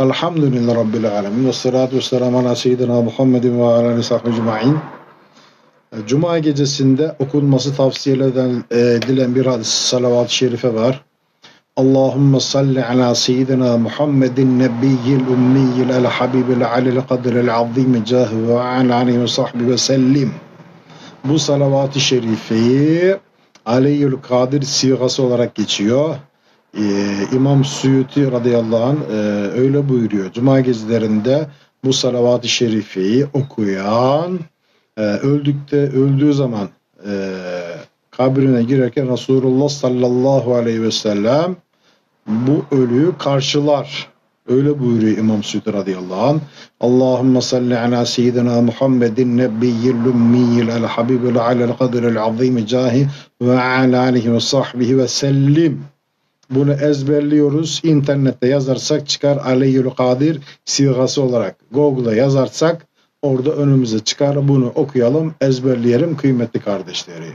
Elhamdülillahi Rabbil alemin. Ve salatu ve selamu ala seyyidina Muhammedin ve ala aleyhi sahbihi ecma'in. Cuma gecesinde okunması tavsiye e, edilen bir hadis salavat-ı şerife var. Allahümme salli ala seyyidina Muhammedin nebiyyil ummiyil el habibil alil kadril azim cahı ve ala ve sahbihi ve sellim. Bu salavat-ı şerifeyi Aleyhül Kadir sigası olarak geçiyor. Ee, İmam Suyuti radıyallahu anh e, öyle buyuruyor. Cuma gecelerinde bu salavat-ı şerifeyi okuyan e, öldükte öldüğü zaman e, kabrine girerken Resulullah sallallahu aleyhi ve sellem bu ölüyü karşılar. Öyle buyuruyor İmam Suyuti radıyallahu anh. Allahümme salli ala seyyidina Muhammedin nebiyyil ummiyil el habibil alel kadiril azimi cahi ve ala alihi ve sahbihi ve sellim. Bunu ezberliyoruz. İnternette yazarsak çıkar Aleyyül Kadir sigası olarak. Google'a yazarsak orada önümüze çıkar. Bunu okuyalım, ezberleyelim kıymetli kardeşlerim.